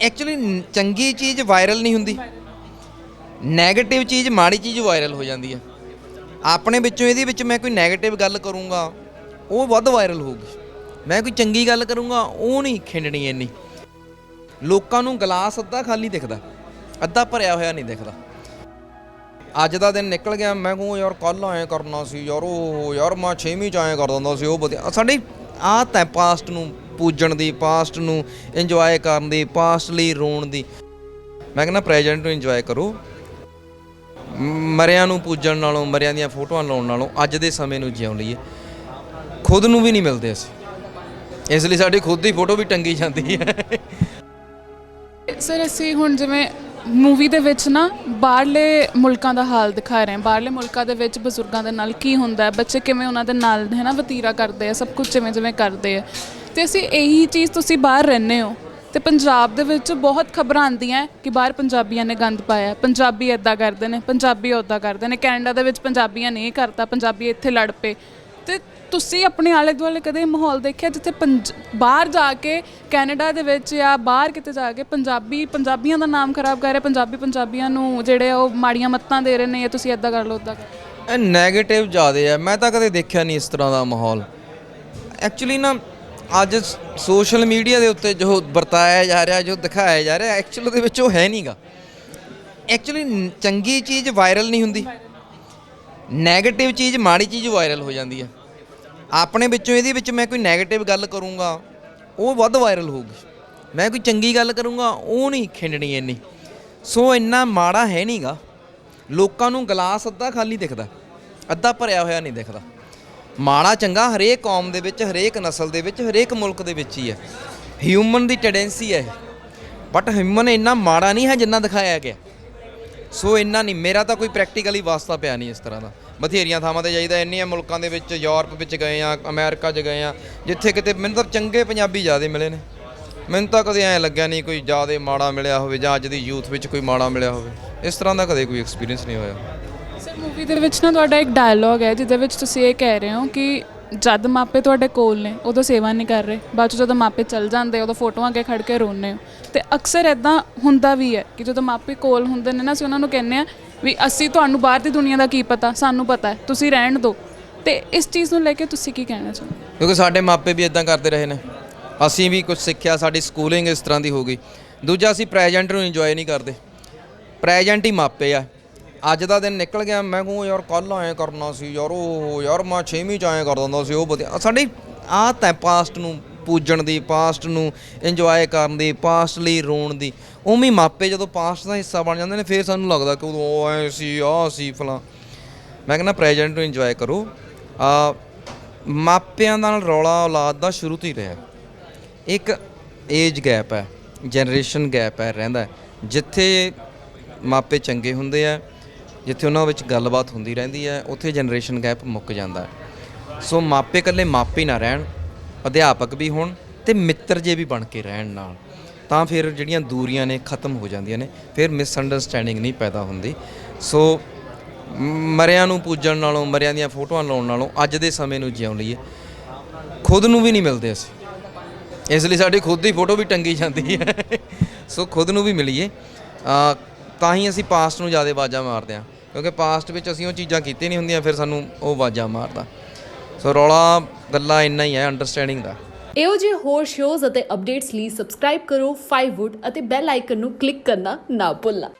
Actually ਚੰਗੀ ਚੀਜ਼ viral ਨਹੀਂ ਹੁੰਦੀ। 네ਗੇਟਿਵ ਚੀਜ਼ ਮਾੜੀ ਚੀਜ਼ ਵਾਇਰਲ ਹੋ ਜਾਂਦੀ ਹੈ। ਆਪਣੇ ਵਿੱਚੋਂ ਇਹਦੇ ਵਿੱਚ ਮੈਂ ਕੋਈ 네ਗੇਟਿਵ ਗੱਲ ਕਰੂੰਗਾ, ਉਹ ਵੱਧ ਵਾਇਰਲ ਹੋਊਗੀ। ਮੈਂ ਕੋਈ ਚੰਗੀ ਗੱਲ ਕਰੂੰਗਾ, ਉਹ ਨਹੀਂ ਖਿੰਡਣੀ ਇੰਨੀ। ਲੋਕਾਂ ਨੂੰ ਗਲਾਸ ਅੱਧਾ ਖਾਲੀ ਦਿਖਦਾ, ਅੱਧਾ ਭਰਿਆ ਹੋਇਆ ਨਹੀਂ ਦਿਖਦਾ। ਅੱਜ ਦਾ ਦਿਨ ਨਿਕਲ ਗਿਆ, ਮੈਂ ਕਹੂੰ ਯਾਰ ਕੱਲ ਐਂ ਕਰਨਾ ਸੀ, ਯਾਰ ਉਹ, ਯਾਰ ਮੈਂ 6ਵੀਂ ਚ ਆਏ ਕਰ ਦਿੰਦਾ ਸੀ, ਉਹ ਵਧੀਆ। ਸਾਡੀ ਆਦਤ ਹੈ ਪਾਸਟ ਨੂੰ ਪੂਜਣ ਦੀ ਪਾਸਟ ਨੂੰ ਇੰਜੋਏ ਕਰਨ ਦੀ ਪਾਸਟ ਲਈ ਰੋਣ ਦੀ। ਮੈਂ ਕਹਿੰਦਾ ਪ੍ਰੈਜ਼ੈਂਟ ਨੂੰ ਇੰਜੋਏ ਕਰੋ। ਮ- ਮਰਿਆਂ ਨੂੰ ਪੂਜਣ ਨਾਲੋਂ, ਮਰਿਆਂ ਦੀਆਂ ਫੋਟੋਆਂ ਲਾਉਣ ਨਾਲੋਂ ਅੱਜ ਦੇ ਸਮੇਂ ਨੂੰ ਜਿਉਂ ਲਈਏ ਖੁਦ ਨੂੰ ਵੀ ਨਹੀਂ ਮਿਲਦੇ ਅਸੀਂ। ਇਸ ਲਈ ਸਾਡੀ ਖੁਦ ਦੀ ਫੋਟੋ ਵੀ ਟੰਗੀ ਜਾਂਦੀ ਹੈ। ਸਰ ਅਸੀਂ ਹੁਣ ਜਿਵੇਂ ਮੂਵੀ ਦੇ ਵਿੱਚ ਨਾ ਬਾਹਰਲੇ ਮੁਲਕਾਂ ਦਾ ਹਾਲ ਦਿਖਾ ਰਹੇ ਹਾਂ। ਬਾਹਰਲੇ ਮੁਲਕਾਂ ਦੇ ਵਿੱਚ ਬਜ਼ੁਰਗਾਂ ਦੇ ਨਾਲ ਕੀ ਹੁੰਦਾ ਹੈ? ਬੱਚੇ ਕਿਵੇਂ ਉਹਨਾਂ ਦੇ ਨਾਲ ਹੈ ਨਾ ਵਤੀਰਾ ਕਰਦੇ ਆ, ਸਭ ਕੁਝ ਜਿਵੇਂ ਜਿਵੇਂ ਕਰਦੇ ਆ? ਤੇ ਅਸੀਂ ਇਹੀ ਚੀਜ਼ ਤੁਸੀਂ ਬਾਹਰ ਰਹਿੰਦੇ ਹੋ। ਤੇ ਪੰਜਾਬ ਦੇ ਵਿੱਚ ਬਹੁਤ ਖਬਰਾਂ ਆਉਂਦੀਆਂ ਕਿ ਬਾਹਰ ਪੰਜਾਬੀਆਂ ਨੇ ਗੰਦ ਪਾਇਆ। ਪੰਜਾਬੀ ਇਦਾਂ ਕਰਦੇ ਨੇ, ਪੰਜਾਬੀ ਉੱਦਾਂ ਕਰਦੇ ਨੇ। ਕੈਨੇਡਾ ਦੇ ਵਿੱਚ ਪੰਜਾਬੀਆਂ ਨੇ ਇਹ ਕਰਤਾ, ਪੰਜਾਬੀ ਇੱਥੇ ਲੜ ਪਏ। ਤੇ ਤੁਸੀਂ ਆਪਣੇ ਆਲੇ ਦੁਆਲੇ ਕਦੇ ਮਾਹੌਲ ਦੇਖਿਆ ਜਿੱਥੇ ਪੰਜ- ਬਾਹਰ ਜਾ ਕੇ ਕੈਨੇਡਾ ਦੇ ਵਿੱਚ ਜਾਂ ਬਾਹਰ ਕਿਤੇ ਜਾ ਕੇ ਪੰਜਾਬੀ, ਪੰਜਾਬੀਆਂ ਦਾ ਨਾਮ ਖਰਾਬ ਕਰ ਰਹੇ, ਪੰਜਾਬੀ ਪੰਜਾਬੀਆਂ ਨੂੰ ਜਿਹੜੇ ਉਹ ਮਾੜੀਆਂ ਮੱਤਾਂ ਦੇ ਰਹੇ ਨੇ ਜਾਂ ਤੁਸੀਂ ਇਦਾਂ ਕਰ ਲਓ ਉਦਾਂ ਕਰ ਲਓ। ਇਹ 네ਗੇਟਿਵ ਜ਼ਿਆਦੇ ਆ। ਮੈਂ ਤਾਂ ਕਦੇ ਦੇਖਿਆ ਨਹੀਂ ਇਸ ਤਰ੍ਹਾਂ ਦਾ ਮਾਹੌਲ। ਐਕਚੁਅਲੀ ਨਾ ਅੱਜ ਸੋਸ਼ਲ ਮੀਡੀਆ ਦੇ ਉੱਤੇ ਜੋ ਵਰਤਾਇਆ ਜਾ ਰਿਹਾ, ਜੋ ਦਿਖਾਇਆ ਜਾ ਰਿਹਾ ਐਕਚੁਅਲ ਉਹਦੇ ਵਿੱਚ ਉਹ ਹੈ ਨਹੀਂਗਾ। ਐਕਚੁਅਲੀ ਚੰਗੀ ਚੀਜ਼ ਵਾਇਰਲ ਨਹੀਂ ਹੁੰਦੀ। 네ਗੇਟਿਵ ਚੀਜ਼ ਮਾੜੀ ਚੀਜ਼ ਵਾਇਰਲ ਹੋ ਜਾਂਦੀ ਹੈ ਆਪਣੇ ਵਿੱਚੋਂ ਇਹਦੇ ਵਿੱਚ ਮੈਂ ਕੋਈ 네ਗੇਟਿਵ ਗੱਲ ਕਰੂੰਗਾ, ਉਹ ਵੱਧ ਵਾਇਰਲ ਹੋਊਗੀ। ਮੈਂ ਕੋਈ ਚੰਗੀ ਗੱਲ ਕਰੂੰਗਾ, ਉਹ ਨਹੀਂ ਖਿੰਡਣੀ ਇੰਨੀ। ਸੋ ਇੰਨਾ ਮਾੜਾ ਹੈ ਨਹੀਂਗਾ। ਲੋਕਾਂ ਨੂੰ ਗਲਾਸ ਅੱਧਾ ਖਾਲੀ ਦਿਖਦਾ, ਅੱਧਾ ਭਰਿਆ ਹੋਇਆ ਨਹੀਂ ਦਿਖਦਾ। ਮਾੜਾ ਚੰਗਾ ਹਰੇਕ ਕੌਮ ਦੇ ਵਿੱਚ, ਹਰੇਕ ਨਸਲ ਦੇ ਵਿੱਚ, ਹਰੇਕ ਮੁਲਕ ਦੇ ਵਿੱਚ ਹੀ ਹੈ। ਹਿਊਮਨ ਦੀ ਟੈਂਡੈਂਸੀ ਹੈ ਬਟ ਹਿਊਮਨ ਇੰਨਾ ਮਾੜਾ ਨਹੀਂ ਹੈ ਜਿੰਨਾ ਦਿਖਾਇਆ ਗਿਆ। ਸੋ ਇੰਨਾ ਨਹੀਂ, ਮੇਰਾ ਤਾਂ ਕੋਈ ਪ੍ਰੈਕਟੀਕਲੀ ਵਾਸਤਾ ਪਿਆ ਨਹੀਂ ਇਸ ਤਰ੍ਹਾਂ ਦਾ। ਬਥੇਰੀਆਂ ਥਾਵਾਂ ਤੇ ਜਾਈਦਾ, ਇੰਨੀਆਂ ਮੁਲਕਾਂ ਦੇ ਵਿੱਚ, ਯੂਰਪ ਵਿੱਚ ਗਏ ਆ ਅਮਰੀਕਾ 'ਚ ਗਏ ਆ ਜਿੱਥੇ ਕਿਤੇ ਮੈਨੂੰ ਤਾਂ ਚੰਗੇ ਪੰਜਾਬੀ ਜ਼ਿਆਦੇ ਮਿਲੇ ਨੇ। ਮੈਨੂੰ ਤਾਂ ਕਦੇ ਐਂ ਲੱਗਿਆ ਨਹੀਂ ਕੋਈ ਜ਼ਿਆਦੇ ਮਾੜਾ ਮਿਲਿਆ ਹੋਵੇ ਜਾਂ ਅੱਜ ਦੀ ਯੂਥ ਵਿੱਚ ਕੋਈ ਮਾੜਾ ਮਿਲਿਆ ਹੋਵੇ। ਇਸ ਤਰ੍ਹਾਂ ਦਾ ਕਦੇ ਕੋਈ ਐਕਸਪੀਰੀਅੰਸ ਨਹੀਂ ਹੋਇਆ। ਸਰ ਮੂਵੀ ਦੇ ਵਿੱਚ ਨਾ ਤੁਹਾਡਾ ਇੱਕ ਡਾਇਲੋਗ ਹੈ, ਜਿਹਦੇ ਵਿੱਚ ਤੁਸੀਂ ਇਹ ਕਹਿ ਰਹੇ ਹੋ ਕਿ ਜਦ ਮਾਪੇ ਤੁਹਾਡੇ ਕੋਲ ਨੇ, ਉਦੋਂ ਸੇਵਾ ਨਹੀਂ ਕਰ ਰਹੇ। ਬਾਅਦ 'ਚ ਜਦੋਂ ਮਾਪੇ ਚੱਲ ਜਾਂਦੇ, ਉਦੋਂ ਫੋਟੋਆਂ ਅੱਗੇ ਖੜ ਕੇ ਰੋਂਦੇ ਹੋ। ਤੇ ਅਕਸਰ ਇਦਾਂ ਹੁੰਦਾ ਵੀ ਹੈ ਕਿ ਜਦੋਂ ਮਾਪੇ ਕੋਲ ਹੁੰਦੇ ਨੇ ਨਾ, ਅਸੀਂ ਉਹਨਾਂ ਨੂੰ ਕਹਿੰਦੇ ਆ ਵੀ ਅਸੀਂ ਤੁਹਾਨੂੰ ਬਾਹਰ ਦੀ ਦੁਨੀਆ ਦਾ ਕੀ ਪਤਾ, ਸਾਨੂੰ ਪਤਾ ਹੈ, ਤੁਸੀਂ ਰਹਿਣ ਦਿਓ। ਤੇ ਇਸ ਚੀਜ਼ ਨੂੰ ਲੈ ਕੇ ਤੁਸੀਂ ਕੀ ਕਹਿਣਾ ਚਾਹੁੰਦੇ ਹੋ? ਕਿਉਂਕਿ ਸਾਡੇ ਮਾਪੇ ਵੀ ਇਦਾਂ ਕਰਦੇ ਰਹੇ ਨੇ। ਅਸੀਂ ਵੀ ਕੁਝ ਸਿੱਖਿਆ, ਸਾਡੀ ਸਕੂਲਿੰਗ ਇਸ ਤਰ੍ਹਾਂ ਦੀ ਹੋ ਗਈ। ਦੂਜਾ, ਅਸੀਂ ਪ੍ਰੈਜ਼ੈਂਟ ਨੂੰ ਇੰਜੋਏ ਨਹੀਂ ਕਰਦੇ। ਪ੍ਰੈਜ਼ੈਂਟ ਹੀ ਮਾਪੇ ਆ। ਅੱਜ ਦਾ ਦਿਨ ਨਿਕਲ ਗਿਆ, ਮੈਂ ਕਹੂੰ ਯਾਰ ਕੱਲ ਐਂ ਕਰਨਾ ਸੀ, ਯਾਰ ਉਹ, ਯਾਰ ਮੈਂ 6ਵੀਂ ਚ ਆਏ ਕਰ ਦਿੰਦਾ ਸੀ, ਉਹ ਵਧੀਆ। ਸਾਡੀ ਆਤ ਹੈ ਪਾਸਟ ਨੂੰ ਪੂਜਣ ਦੀ ਪਾਸਟ ਨੂੰ ਇੰਜੋਏ ਕਰਨ ਦੀ ਪਾਸਟ ਲਈ ਰੋਣ ਦੀ, ਉਵੇਂ ਮਾਪੇ ਜਦੋਂ ਪਾਸਟ ਦਾ ਹਿੱਸਾ ਬਣ ਜਾਂਦੇ ਨੇ, ਫਿਰ ਸਾਨੂੰ ਲੱਗਦਾ ਕਿ ਉਦੋਂ ਉਹ ਐ ਸੀ, ਆਹ ਸੀ ਫਲਾ। ਮੈਂ ਕਹਿੰਦਾ ਪ੍ਰੈਜ਼ੈਂਟ ਨੂੰ ਇੰਜੋਏ ਕਰੋ। ਆ ਮਾਪਿਆਂ ਨਾਲ ਰੌਲਾ ਔਲਾਦ ਦਾ ਸ਼ੁਰੂ ਤੋਂ ਹੀ ਰਿਹਾ। ਇੱਕ ਏਜ ਗੈਪ ਹੈ ਜਨਰੇਸ਼ਨ ਗੈਪ ਹੈ, ਰਹਿੰਦਾ ਜਿੱਥੇ ਮਾਪੇ ਚੰਗੇ ਹੁੰਦੇ ਆ ਜਿੱਥੇ ਉਹਨਾਂ ਵਿੱਚ ਗੱਲਬਾਤ ਹੁੰਦੀ ਰਹਿੰਦੀ ਹੈ, ਉੱਥੇ ਜਨਰੇਸ਼ਨ ਗੈਪ ਮੁੱਕ ਜਾਂਦਾ ਹੈ। ਸੋ ਮਾਪੇ ਇਕੱਲੇ ਮਾਪੇ ਨਾ ਰਹਿਣ, ਅਧਿਆਪਕ ਵੀ ਹੋਣ ਤੇ ਮਿੱਤਰ ਜੇ ਵੀ ਬਣ ਕੇ ਰਹਿਣ ਨਾਲ, ਤਾਂ ਫਿਰ ਜਿਹੜੀਆਂ ਦੂਰੀਆਂ ਨੇ ਖਤਮ ਹੋ ਜਾਂਦੀਆਂ ਨੇ, ਫਿਰ ਮਿਸ ਅੰਡਰਸਟੈਂਡਿੰਗ ਨਹੀਂ ਪੈਦਾ ਹੁੰਦੀ। ਸੋ ਮਰਿਆਂ ਨੂੰ ਪੂਜਣ ਨਾਲੋਂ, ਮਰਿਆਂ ਦੀਆਂ ਫੋਟੋਆਂ ਲਾਉਣ ਨਾਲੋਂ ਅੱਜ ਦੇ ਸਮੇਂ ਨੂੰ ਜਿਉਂ ਲਈਏ ਖੁਦ ਨੂੰ ਵੀ ਨਹੀਂ ਮਿਲਦੇ ਅਸੀਂ। ਇਸ ਲਈ ਸਾਡੀ ਖੁਦ ਦੀ ਫੋਟੋ ਵੀ ਟੰਗੀ ਜਾਂਦੀ ਹੈ। ਸੋ ਖੁਦ ਨੂੰ ਵੀ ਮਿਲੀਏ। ਤਾਂ ਹੀ ਅਸੀਂ ਪਾਸਟ ਨੂੰ ਜ਼ਿਆਦਾ ਆਵਾਜ਼ਾਂ ਮਾਰਦੇ ਹਾਂ। ਕਿਉਂਕਿ ਪਾਸਟ ਵਿੱਚ ਅਸੀਂ ਉਹ ਚੀਜ਼ਾਂ ਕੀਤੀਆਂ ਨਹੀਂ ਹੁੰਦੀਆਂ, ਫਿਰ ਸਾਨੂੰ ਉਹ ਆਵਾਜ਼ਾਂ ਮਾਰਦਾ। ਸੋ ਰੌਲਾ ਗੱਲਾਂ ਇੰਨਾ ਹੀ ਹੈ ਅੰਡਰਸਟੈਂਡਿੰਗ ਦਾ। ਇਹੋ ਜਿਹੇ ਹੋਰ ਸ਼ੋਜ਼ ਅਤੇ ਅਪਡੇਟਸ ਲਈ ਸਬਸਕ੍ਰਾਈਬ ਕਰੋ 5wood ਅਤੇ ਬੈਲ ਆਈਕਨ ਨੂੰ ਕਲਿੱਕ ਕਰਨਾ ਨਾ ਭੁੱਲਣਾ।